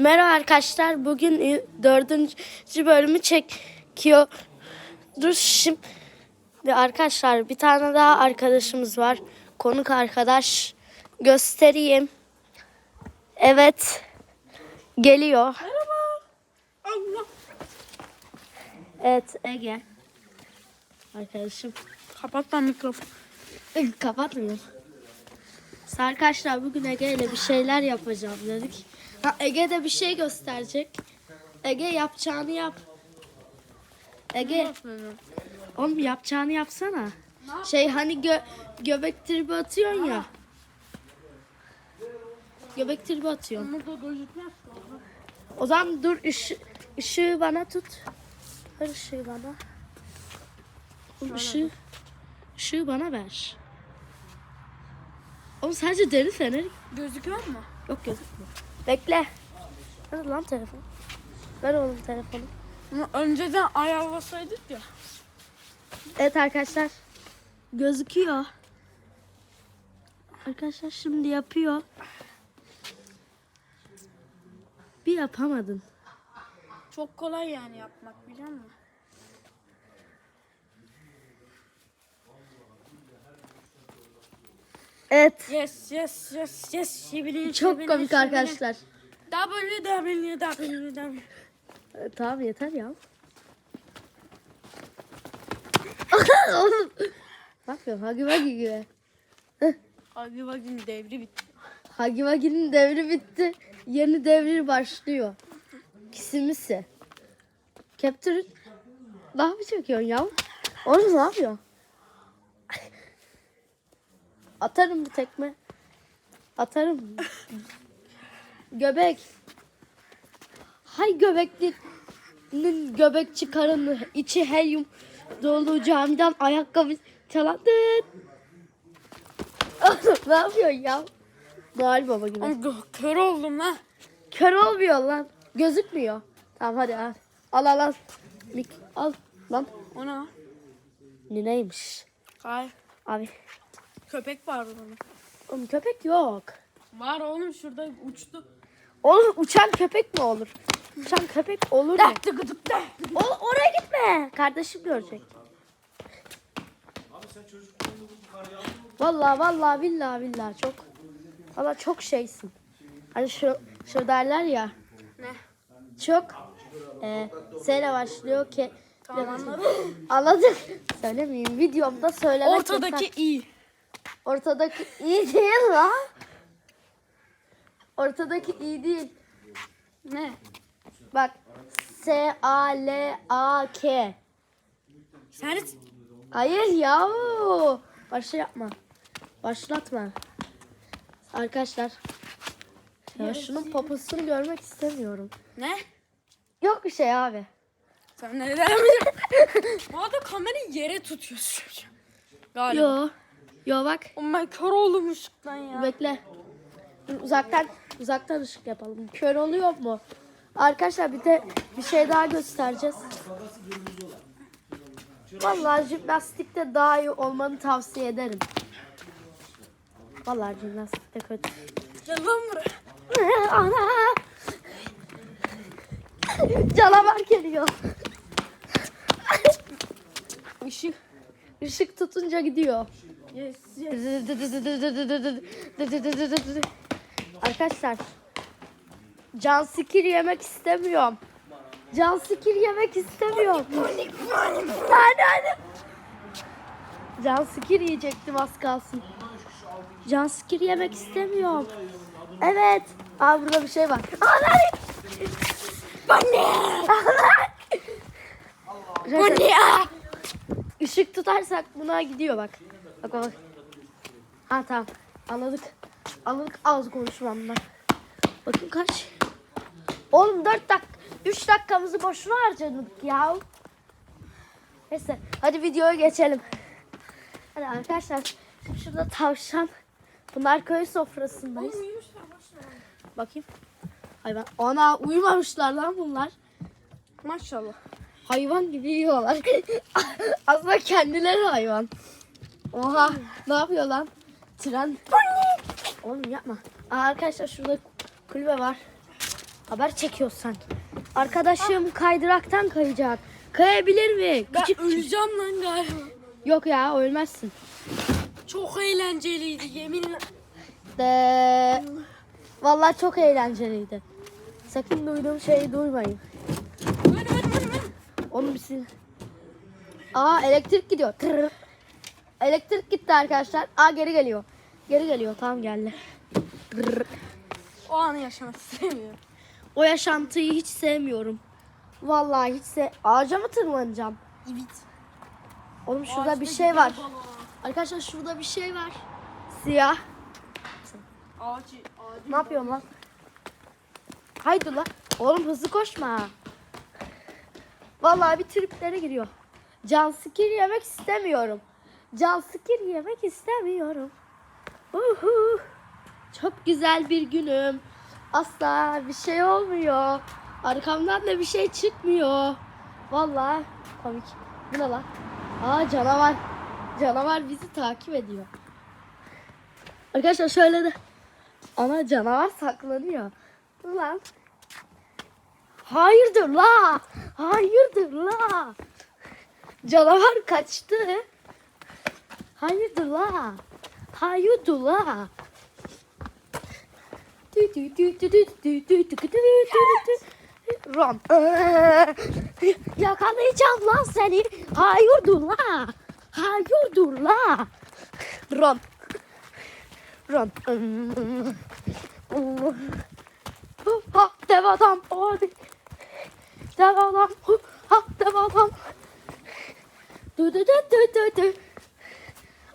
Merhaba arkadaşlar. Bugün dördüncü bölümü çekiyoruz. Şimdi arkadaşlar bir tane daha arkadaşımız var. Konuk arkadaş. Göstereyim. Evet. Geliyor. Merhaba. Allah. Evet Ege. Arkadaşım. Kapat lan mikrofonu. Kapatmıyorum. Arkadaşlar bugün Ege ile bir şeyler yapacağım dedik. Ha, Ege de bir şey gösterecek. Ege yapacağını yap. Ege oğlum yapacağını yapsana. Şey hani gö göbek tribi atıyorsun ya. Göbek tribi atıyorsun. O zaman dur ışı, ışığı bana tut. Ver ışığı bana. Oğlum ışığı, ışığı bana ver. Oğlum sadece deri feneri Gözüküyor mu? yok gözükmüyor. Bekle. Ver lan telefon. Ver oğlum telefonu. Bunu önceden ayarlasaydık ya. Evet arkadaşlar. Gözüküyor. Arkadaşlar şimdi yapıyor. Bir yapamadın. Çok kolay yani yapmak biliyor musun? Evet. Yes yes yes yes. Şibili, Çok şibili, komik şibili. arkadaşlar. W W W W. E, tamam yeter ya. Oğlum. Ne yapıyorsun? Hagi Vagi gibi. Hadi bakayım devri bitti. Hagi Vagi'nin devri bitti. Yeni devri başlıyor. Kisimisi. Capture. Ne yapı çekiyorsun ya? Oğlum ne yapıyorsun? Atarım bir tekme. Atarım. Göbek. Hay göbekli'nin göbek çıkarın içi helyum dolu camiden ayakkabı çalandın. ne yapıyorsun ya? Noel Baba gibi. Kör oldum lan. Kör olmuyor lan. Gözükmüyor. Tamam hadi al. Al al al. Mik al lan. O ne? Ne neymiş? Hayır. Abi. Köpek var onun. Oğlum köpek yok. Var oğlum şurada uçtu. Oğlum uçan köpek mi olur? Uçan köpek olur mu? Tıkı tık tık. O, oraya gitme. Kardeşim görecek. Vallahi vallahi billahi billahi çok. Valla çok şeysin. Hani şu, şu derler ya. Ne? Çok. E, seyle başlıyor ki. Anladın? Söylemeyeyim. Videomda söylemek Ortadaki yasak. i. Ortadaki iyi değil lan. Ortadaki iyi değil. Ne? Bak. S A L A K. Sen Hayır ya. Başla yapma. Başlatma. Arkadaşlar. Ya şunun poposunu görmek istemiyorum. ne? Yok bir şey abi. Sen neden biliyorsun? Bu arada kamerayı yere tutuyorsun. Galiba. Yo. Yo bak. Ben kör oldum ışıktan ya. Bekle. Dur, Uzaktan uzaktan ışık yapalım. Kör oluyor mu? Arkadaşlar bir de bir şey daha göstereceğiz. Vallahi jimnastikte daha iyi olmanı tavsiye ederim. Vallahi jimnastikte kötü. Gel lan buraya. Ana! Canavar geliyor. Işık ışık tutunca gidiyor. Yes yes. Arkadaşlar can sikir yemek istemiyorum. Can sikir yemek istemiyorum. Can sikir yiyecektim az kalsın. Can sikir yemek istemiyorum. Evet. Aa burada bir şey var. Anne. Bu ne ya? Işık tutarsak buna gidiyor bak. Bak bak. Ha tamam. Anladık. Anladık az konuşmamdan. Bakın kaç. Oğlum 4 dak 3 dakikamızı boşuna harcadık ya. Neyse hadi videoya geçelim. Hadi arkadaşlar şurada tavşan. Bunlar köy sofrasındayız. Bakayım. Hayvan. Ana uyumamışlar lan bunlar. Maşallah. Hayvan gibi yiyorlar. Aslında kendileri hayvan. Oha ne yapıyor lan? Tren. Oğlum yapma. Aa, arkadaşlar şurada kulübe var. Haber çekiyor sanki. Arkadaşım kaydıraktan kayacak. Kayabilir mi? Ben Küçük öleceğim lan galiba. Yok ya ölmezsin. Çok eğlenceliydi yeminle. De... Vallahi çok eğlenceliydi. Sakın duyduğum şeyi duymayın. Ver ver ver ver. Onu bir sil. Aa elektrik gidiyor. Tırr. Elektrik gitti arkadaşlar. Aa geri geliyor. Geri geliyor. Tamam geldi. Tırr. O anı yaşamak istemiyorum. O yaşantıyı hiç sevmiyorum. Vallahi hiç se... Ağaca mı tırmanacağım? Evet. Oğlum şurada Ağaçta bir şey var. gidiyor baba. Arkadaşlar şurada bir şey var. Siyah. Ağacı, ağacı. Ne yapıyorum lan? Haydi lan. Oğlum hızlı koşma. Vallahi bir triplere giriyor. Can sikir yemek istemiyorum. Can sikir yemek istemiyorum. Uhu. Çok güzel bir günüm. Asla bir şey olmuyor. Arkamdan da bir şey çıkmıyor. Vallahi komik. Bu ne lan? Aa canavar. Canavar bizi takip ediyor. Arkadaşlar şöyle de ana canavar saklanıyor. Ulan. Hayırdır la? Hayırdır la? Canavar kaçtı. Hayırdır la? Hayırdır la? Ram. Yakalayacağım lan seni. Hayırdır la? Hayırdır la? Ram. Ram. Ha, dev adam. Hadi. Dev adam. Ha dev adam. Dü dü dü dü dü dü.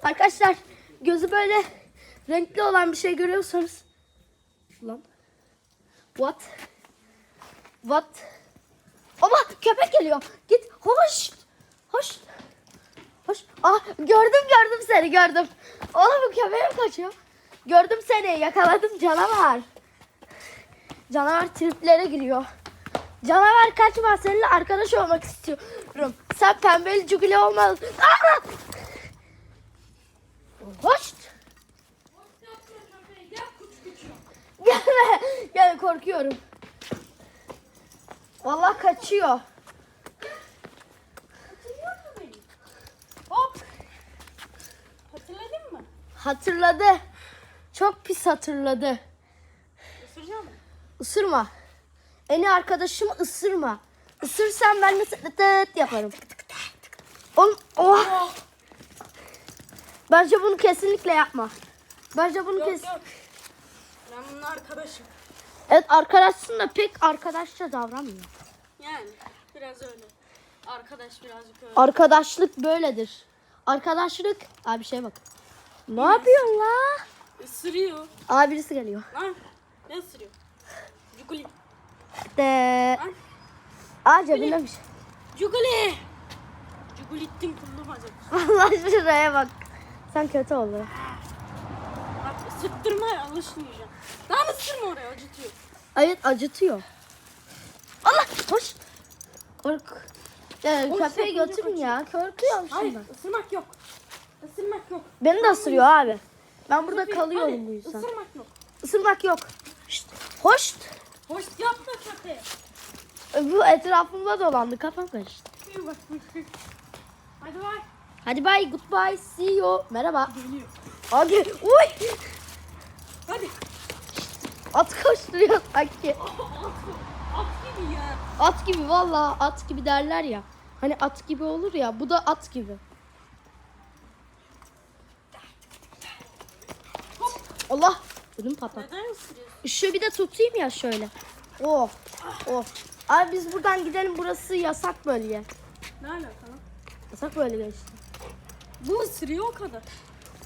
Arkadaşlar gözü böyle renkli olan bir şey görüyorsanız. Lan. What? What? Ama köpek geliyor. Git. Hoş. Hoş. Hoş. Ah gördüm gördüm seni gördüm. Oğlum köpeğe mi kaçıyor? Gördüm seni yakaladım canavar. Canavar triplere giriyor. Canavar kaçma seninle arkadaş olmak istiyorum. Sen pembeli cugule. Aa! Hoş. Gelme. Gel korkuyorum. Vallahi kaçıyor. Hop. Hatırladın mı? Hatırladı. Çok pis hatırladı. Isıracağım mı? Isırma. En iyi arkadaşımı ısırma. Isırsan ben de tıt tıt yaparım. Oğlum, oh. Bence bunu kesinlikle yapma. Bence bunu kes. yok. Ben bunun arkadaşım. Evet arkadaşsın da pek arkadaşça davranmıyor. Yani biraz öyle. Arkadaş birazcık öyle. Arkadaşlık böyledir. Arkadaşlık. Abi şey bak. Ne yapıyorsun la? Isırıyor. Aa birisi geliyor. Lan ne ısırıyor? Cuguli. De. Aa cebinde bir şey. Cuguli. Cugulittin kullu bacak. Allah şuraya bak. Sen kötü oldun. Bak ısıttırma alışmayacağım. Daha ısırma oraya acıtıyor. Evet acıtıyor. Allah hoş. Kork. Ya, köpeği götürün ya. Korkuyorum Hayır şimdi. ısırmak yok. Isırmak yok. Beni de ısırıyor abi. Ben burada Köpeği- kalıyorum hadi, bu yüzden. Isırmak yok. Isırmak yok. Şşt. Hoş. Hoş yapma köpeği. Bu etrafımda dolandı. Kafam karıştı. Bak. Hadi bay. Hadi bye. Goodbye. See you. Merhaba. Geliyor. Hadi. Uy. Hadi. At koşturuyor sanki. At, at gibi ya. At gibi valla at gibi derler ya. Hani at gibi olur ya bu da at gibi. Allah ödüm patladı. Neden ısırıyorsun? Şu bir de tutayım ya şöyle. Oh oh. Abi biz buradan gidelim burası yasak bölge. Ne alaka lan? Yasak bölge işte. Bu ısırıyor o kadar.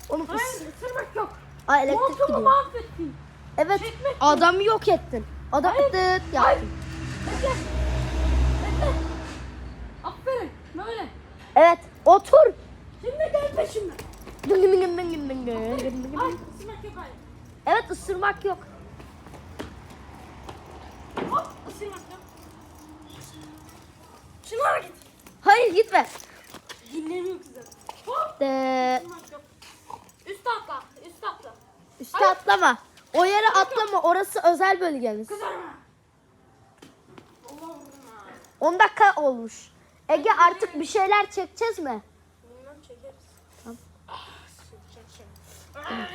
Oğlum Hayır ıs- ısırmak yok. Aa, elektrik Montumu gidiyor. mahvettin. Evet Çekmek adamı yok ettin. Adam dıt yaptın. Bekle. Bekle. Aferin. Böyle. Evet otur. Şimdi gel peşimden. Dıngı Evet ısırmak yok. Hop ısırmak yok. Şunlara git. Hayır gitme. Dinlemiyor kızım. Hop De, ısırmak yok. Üst atla. Üst atla. üste atlama. O yere atlama. Orası özel bölgeniz. Kızarma. 10 dakika olmuş. Ege artık bir şeyler çekeceğiz mi? Bundan çekeriz. Tamam.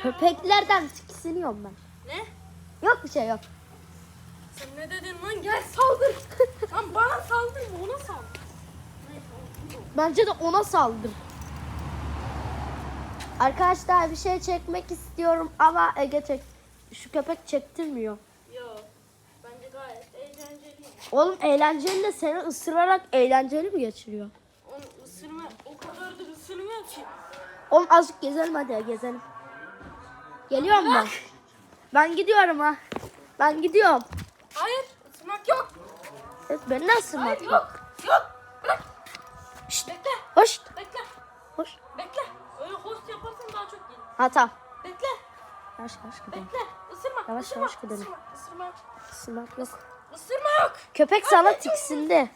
Köpeklerden tiksiniyorum ben. Ne? Yok bir şey yok. Sen ne dedin lan? Gel saldır. Lan bana saldırma ona saldır. Bence de ona saldım. Arkadaşlar bir şey çekmek istiyorum ama Ege çek. Şu köpek çektirmiyor. Yo. Bence gayet eğlenceli. Oğlum eğlenceli de seni ısırarak eğlenceli mi geçiriyor? Onu ısırma. O kadar da ısırmıyor ki. Oğlum azıcık gezelim hadi gezelim. Geliyor mu? Ben gidiyorum ha. Ben gidiyorum. Hayır. ısırmak yok. Evet, beni nasıl Hayır mı? yok. Yok. Bırak. Şşt, Bekle. hoş, Bekle. hoş. Bekle. Öyle host yaparsan daha çok gelir. Ha tamam. Bekle. Yavaş yavaş gidelim. Bekle. Isırma. Yavaş yavaş gidelim. Isırma. Isırma. Isırmak yok. Isırma yok. Köpek sana tiksindi.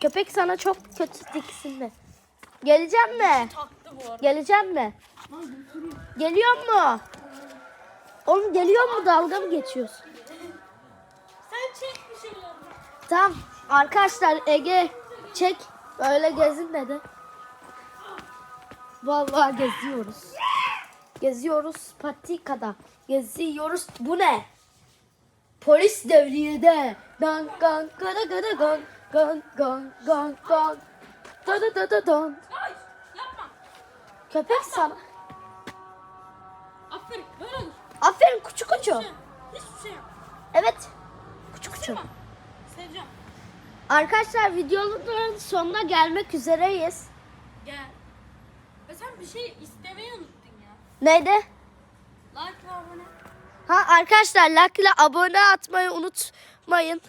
Köpek sana çok kötü tiksindi. Geleceğim mi? Taktı bu arada. Geleceğim mi? Geliyor mu? Oğlum geliyor mu? Dalga mı geçiyorsun? Sen çek bir şeyler. Tamam. Arkadaşlar Ege çek. Böyle gezin dedi. Vallahi geziyoruz. Geziyoruz patikada. Geziyoruz. Bu ne? Polis devriyede. Dan gan gada gada gan gan gan gan gan. Da da da da dan. Köpek sana. Aferin. Böyle dur. Aferin kuçu kuçu. Şey, Hiçbir şey yap. Evet. Kuçu kuçu. Isırma. Seveceğim. Arkadaşlar videonun sonuna gelmek üzereyiz. Gel. Ve sen bir şey istemeyi unuttun ya. Neydi? Like ve abone. Ha arkadaşlar like ile abone atmayı unutmayın.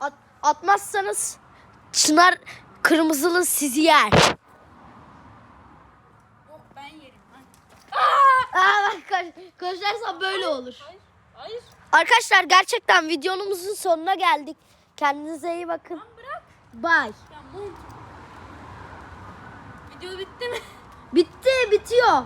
At, atmazsanız Çınar kırmızılı sizi yer. Yok ben yerim. Ben. Aa bak koş- koşarsan böyle olur. Hayır. Hayır. Arkadaşlar gerçekten videomuzun sonuna geldik. Kendinize iyi bakın. Lan bırak. Bye. Ya. Video bitti mi? Bitti bitiyor.